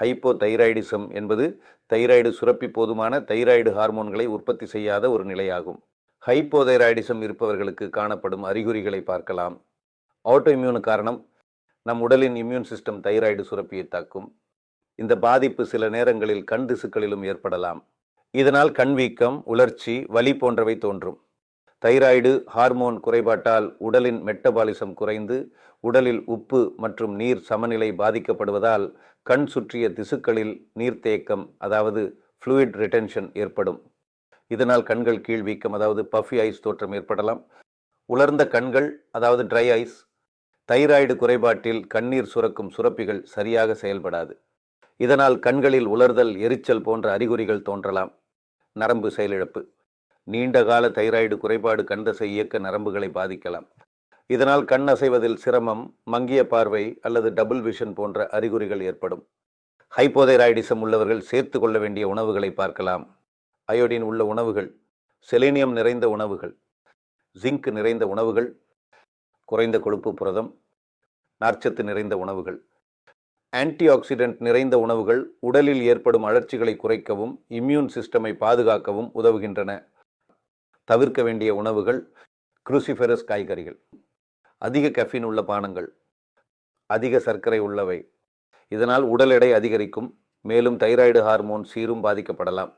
Hypo thyroidism என்பது thyroid சுரப்பி போதுமான தைராய்டு ஹார்மோன்களை உற்பத்தி செய்யாத ஒரு நிலையாகும். ஹைப்போதைராய்டிசம் இருப்பவர்களுக்கு காணப்படும் அறிகுறிகளை பார்க்கலாம். ஆட்டோ இம்யூனு காரணம் நம் உடலின் இம்யூன் சிஸ்டம் தைராய்டு சுரப்பியை தாக்கும். இந்த பாதிப்பு சில நேரங்களில் கண் திசுக்களிலும் ஏற்படலாம். இதனால் கண் வீக்கம் உலர்ச்சி வலி போன்றவை தோன்றும். தைராய்டு ஹார்மோன் குறைபாட்டால் உடலின் மெட்டபாலிசம் குறைந்து உடலில் உப்பு மற்றும் நீர் சமநிலை பாதிக்கப்படுவதால் கண் சுற்றிய திசுக்களில் நீர்த்தேக்கம் அதாவது ஃப்ளூயிட் ரிட்டென்ஷன் ஏற்படும். இதனால் கண்கள் கீழ் வீக்கம் அதாவது பஃபி ஐஸ் தோற்றம் ஏற்படலாம். உலர்ந்த கண்கள் அதாவது ட்ரை ஐஸ் தைராய்டு குறைபாட்டில் கண்ணீர் சுரக்கும் சுரப்பிகள் சரியாக செயல்படாது. இதனால் கண்களில் உலர்தல் எரிச்சல் போன்ற அறிகுறிகள் தோன்றலாம். நரம்பு செயலிழப்பு. நீண்டகால தைராய்டு குறைபாடு கண்தசை இயக்க நரம்புகளை பாதிக்கலாம். இதனால் கண் அசைவதில் சிரமம் மங்கிய பார்வை அல்லது டபுள் விஷன் போன்ற அறிகுறிகள் ஏற்படும். ஹைப்போதைராய்டிசம் உள்ளவர்கள் சேர்த்து கொள்ள வேண்டிய உணவுகளை பார்க்கலாம். அயோடின் உள்ள உணவுகள் செலினியம் நிறைந்த உணவுகள் ஜிங்க் நிறைந்த உணவுகள் குறைந்த கொழுப்பு புரதம் நார்ச்சத்து நிறைந்த உணவுகள். ஆன்டிஆக்சிடென்ட் நிறைந்த உணவுகள் உடலில் ஏற்படும் அழற்சிகளை குறைக்கவும் இம்யூன் சிஸ்டமை பாதுகாக்கவும் உதவுகின்றன. தவிர்க்க வேண்டிய உணவுகள் குரூசிஃபெரஸ் காய்கறிகள். அதிக கஃபின் உள்ள பானங்கள் அதிக சர்க்கரை உள்ளவை. இதனால் உடல் எடை அதிகரிக்கும் மேலும் தைராய்டு ஹார்மோன் சீரும் பாதிக்கப்படலாம்.